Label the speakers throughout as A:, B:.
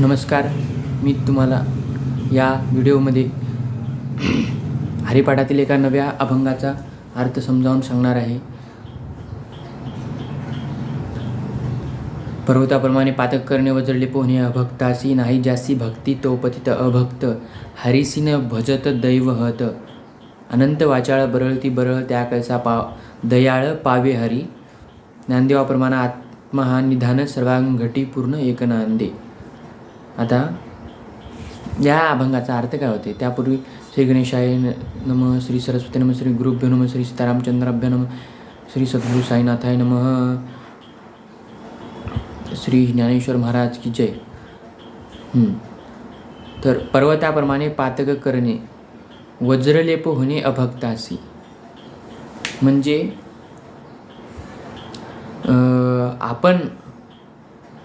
A: नमस्कार. मी तुम्हाला या व्हिडिओमध्ये हरिपाठातील एका नव्या अभंगाचा अर्थ समजावून सांगणार आहे. पर्वताप्रमाणे पातक करणे वजळले पोहणे अभक्तासी नाही जास्ती भक्ती तो पतित अभक्त हरिसीन भजत दैवहत अनंत वाचाळ बरळती बरळ त्या कैसा पा दयाळ पावे हरी. ज्ञानदेवाप्रमाणे आत्महा निधान सर्वांगठी पूर्ण एक नांदे आता या अभंगाचा अर्थ काय होते? त्यापूर्वी श्री गणेशाय नम श्री सरस्वती नम श्री गुरुभ्यो नम श्री सीतारामचंद्राभ्य नम श्री सद्गुरु साईनाथाय नम श्री ज्ञानेश्वर महाराज की जय. तर पर्वताप्रमाणे पातक करणे वज्रलेप होणे अभक्तासी. म्हणजे आपण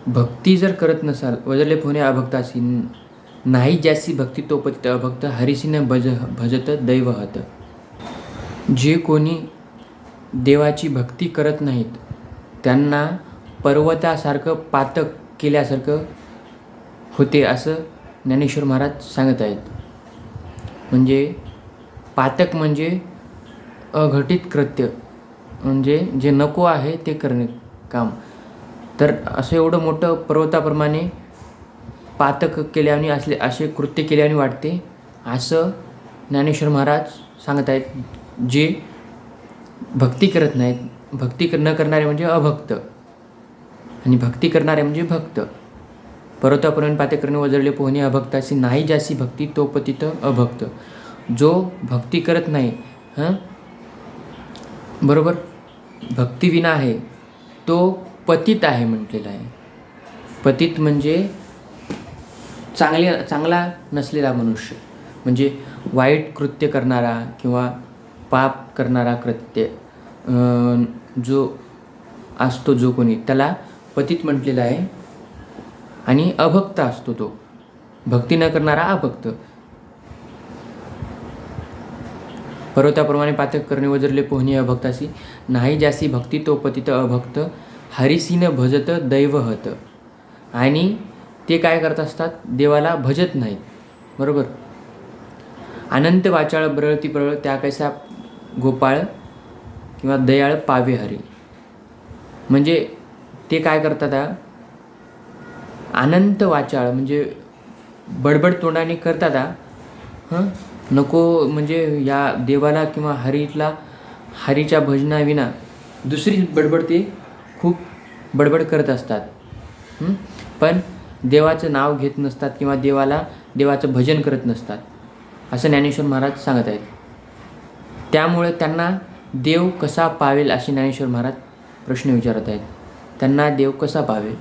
A: भक्ती जर करत नसाल वज्रलेप होणे अभक्तासी नाही जास्ती भक्ती तो पतित अभक्त हरिसीन भज भजत दैवहत जे कोणी देवाची भक्ती करत नाहीत त्यांना पर्वतासारखं पातक केल्यासारखं होते असं ज्ञानेश्वर महाराज सांगत आहेत. म्हणजे पातक म्हणजे अघटित कृत्य म्हणजे जे नको आहे ते करणे काम. तर असं एवढं मोठं पर्वताप्रमाणे पातक केल्याने असले असे कृत्य केल्याने वाटते. असं ज्ञानेश्वर महाराज सांगत आहेत जे भक्ती करत नाहीत. भक्ती न करणारे म्हणजे अभक्त. आणि भक्ती करणारे म्हणजे भक्त. पर्वतापर्यंत पातेकरणे वजळले पोहणे अभक्ताशी नाही जासी भक्ती तो पतित अभक्त. जो भक्ती करत नाही हां? बरोबर? भक्तिविना आहे तो पतित आहे म्हटलेलं आहे. पतित म्हणजे चांगले चांगला नसलेला मनुष्य. म्हणजे वाईट कृत्य करणारा किंवा पाप करणारा कृत्य जो असतो जो कोणी त्याला पतित म्हटलेला आहे. आणि अभक्त असतो तो. भक्ती न करणारा अभक्त. पर्वताप्रमाणे पातक करणे वजरले पोहणे अभक्तासी नाही जासी भक्ती तो पतित अभक्त. हरिसीन भजत दैवहत आणि ते काय करत असतात? देवाला भजत नाहीत. बरोबर? अनंत वाचाळ बरळती प्रळ त्या कैसा गोपाळ किंवा दयाळ पावे हरी. म्हणजे ते काय करतात अनंत वाचाळ म्हणजे बडबड तोंडाने करतात आ. हं? नको म्हणजे या देवाला किंवा हरीला हरीच्या भजनाविना दुसरी बडबड ते खूप बडबड करत असतात. पण देवाचं नाव घेत नसतात किंवा देवाला देवाचं भजन करत नसतात असं ज्ञानेश्वर महाराज सांगत आहेत. त्यामुळे त्यांना देव कसा पावेल असे ज्ञानेश्वर महाराज प्रश्न विचारत आहेत. त्यांना देव कसा पावेल?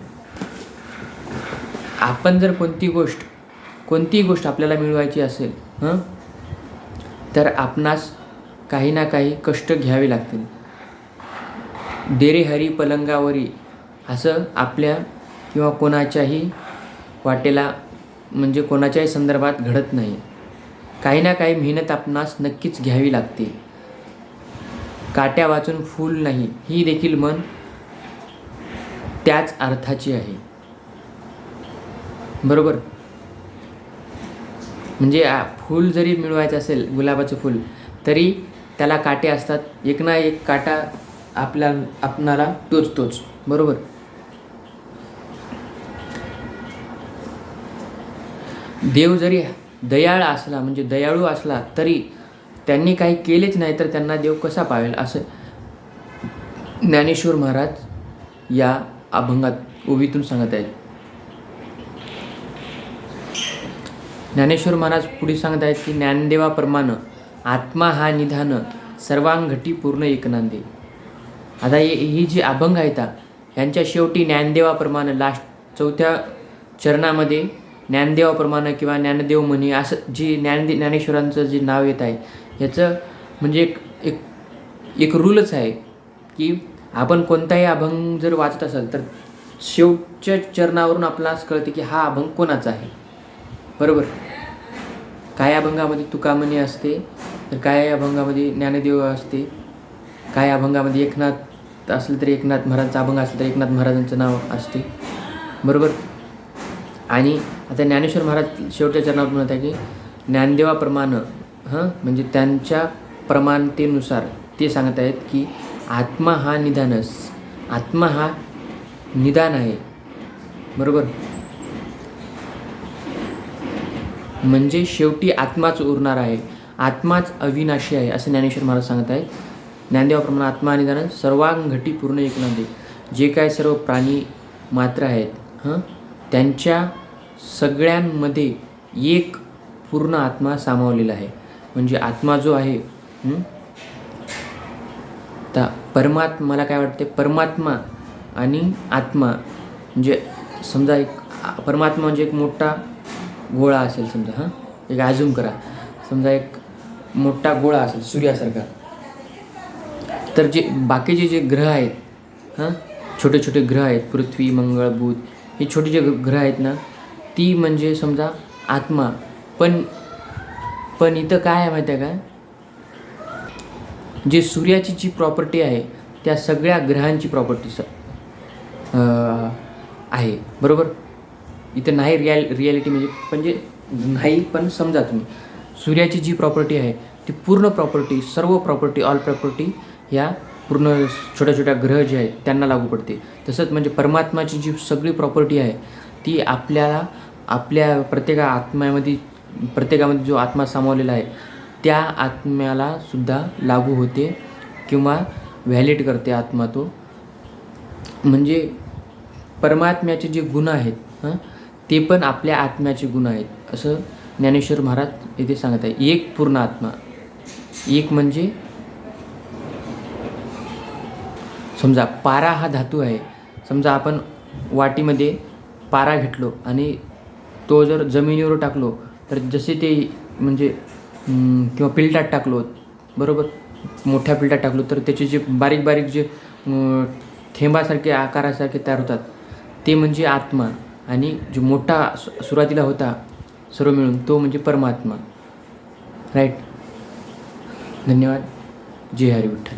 A: आपण जर कोणती गोष्ट कोणतीही गोष्ट आपल्याला मिळवायची असेल हं? तर आपणास काही ना काही कष्ट घ्यावे लागतील. देरे हरी पलंगावरी असं आपल्या किंवा कोणाच्याही वाटेला म्हणजे कोणाच्याही संदर्भात घडत नाही. काही ना काही मेहनत आपणास नक्कीच घ्यावी लागते. काट्या वाचून फूल नाही ही देखील मन त्याच अर्थाची आहे. बरोबर? म्हणजे फूल जरी मिळवायचं असेल गुलाबाचं फूल तरी त्याला काटे असतात. एक ना एक काटा आपल्या आपणाला टोचतोच. बरोबर? देव जरी दयाळ असला म्हणजे दयाळू असला तरी त्यांनी काही केलेच नाही तर त्यांना देव कसा पावेल? असं ज्ञानेश्वर महाराज या अभंगात ओवीतून सांगत आहेत. ज्ञानेश्वर महाराज पुढे सांगत आहेत की ज्ञानदेवाप्रमाणे आत्मा हा निधान सर्वांगठी पूर्ण एकनांदे. आता ही जी अभंग आहेत ह्यांच्या शेवटी ज्ञानदेवाप्रमाणे लास्ट चौथ्या चरणामध्ये ज्ञानदेवाप्रमाणे किंवा ज्ञानदेव म्हणी असं जी ज्ञानदे ज्ञानेश्वरांचं जे नाव येत आहे ह्याचं म्हणजे एक एक एक रूलच आहे की आपण कोणताही अभंग जर वाचत असाल तर शेवटच्या चरणावरून आपल्याला कळते की हा अभंग कोणाचा आहे. बरोबर? काय अभंगामध्ये तुकामणी असते तर काय अभंगामध्ये ज्ञानदेव असते काय अभंगामध्ये एकनाथ असलं तरी एकनाथ महाराजांचा अभंग असलं तर एकनाथ महाराजांचं नाव असते. बरोबर? आणि आता ज्ञानेश्वर महाराज शेवटच्या चरणात म्हणत आहे की ज्ञानदेवाप्रमाणे हां? म्हणजे त्यांच्या प्रमाणतेनुसार ते सांगत आहेत की आत्मा हा निदानस आत्मा हा निदान आहे. बरोबर? म्हणजे शेवटी आत्माच उरणार आहे आत्माच अविनाशी आहे असं ज्ञानेश्वर महाराज सांगत आहेत. ज्ञानदेवाप्रमाणे आत्मा आणि निदान सर्वांघटी पूर्ण एकनांदे जे काय सर्व प्राणी मात्र आहेत हं? त्यांच्या सगळ्यांमध्ये एक पूर्ण आत्मा सामावलेला आहे. म्हणजे आत्मा जो आहे ता तर परमात्मा मला काय वाटते परमात्मा आणि आत्मा. म्हणजे समजा एक परमात्मा म्हणजे एक मोठा गोळा असेल समजा हां? एक आजूम करा. समजा एक मोठा गोळा असेल सूर्यासारखा. तर जे बाकीचे जे ग्रह आहेत हां? छोटे छोटे ग्रह आहेत पृथ्वी मंगळ बुध हे छोटे जे ग्रह आहेत ना ती म्हणजे समजा आत्मा. पण पण इथं काय आहे माहिती आहे का? जे सूर्याची जी प्रॉपर्टी आहे त्या सगळ्या ग्रहांची प्रॉपर्टी स आहे. बरोबर? इथं नाही रियाल रियालिटी म्हणजे म्हणजे नाही पण समजा तुम्ही सूर्याची जी प्रॉपर्टी आहे ती पूर्ण प्रॉपर्टी सर्व प्रॉपर्टी ऑल प्रॉपर्टी ह्या पूर्ण छोट्या छोट्या ग्रह जे आहेत त्यांना लागू पडते. तसंच म्हणजे परमात्माची जी सगळी प्रॉपर्टी आहे ती आपल्याला आपल्या प्रत्येका आत्म्यामध्ये प्रत्येकामध्ये जो आत्मा सामावलेला आहे त्या आत्म्याला सुद्धा लागू होते किंवा व्हॅलिड करते आत्मा तो. म्हणजे परमात्म्याचे जे गुण आहेत ते पण आपल्या आत्म्याचे गुण आहेत असं ज्ञानेश्वर महाराज येथे सांगत आहे. एक पूर्ण आत्मा. एक म्हणजे समजा पारा हा धातू आहे समजा आपण वाटीमध्ये पारा घेतलो आणि तो जर जमिनीवर टाकलो तर जसे ते म्हणजे किंवा पिलटात टाकलो बरोबर? मोठ्या पिलटात टाकलो तर त्याचे जे बारीक बारीक जे थेंबासारखे आकारासारखे तयार होतात ते म्हणजे आत्मा आणि जो मोठा सु- सुरुवातीला होता सर्व मिळून तो म्हणजे परमात्मा. राईट? धन्यवाद. जय हरी विठ्ठल.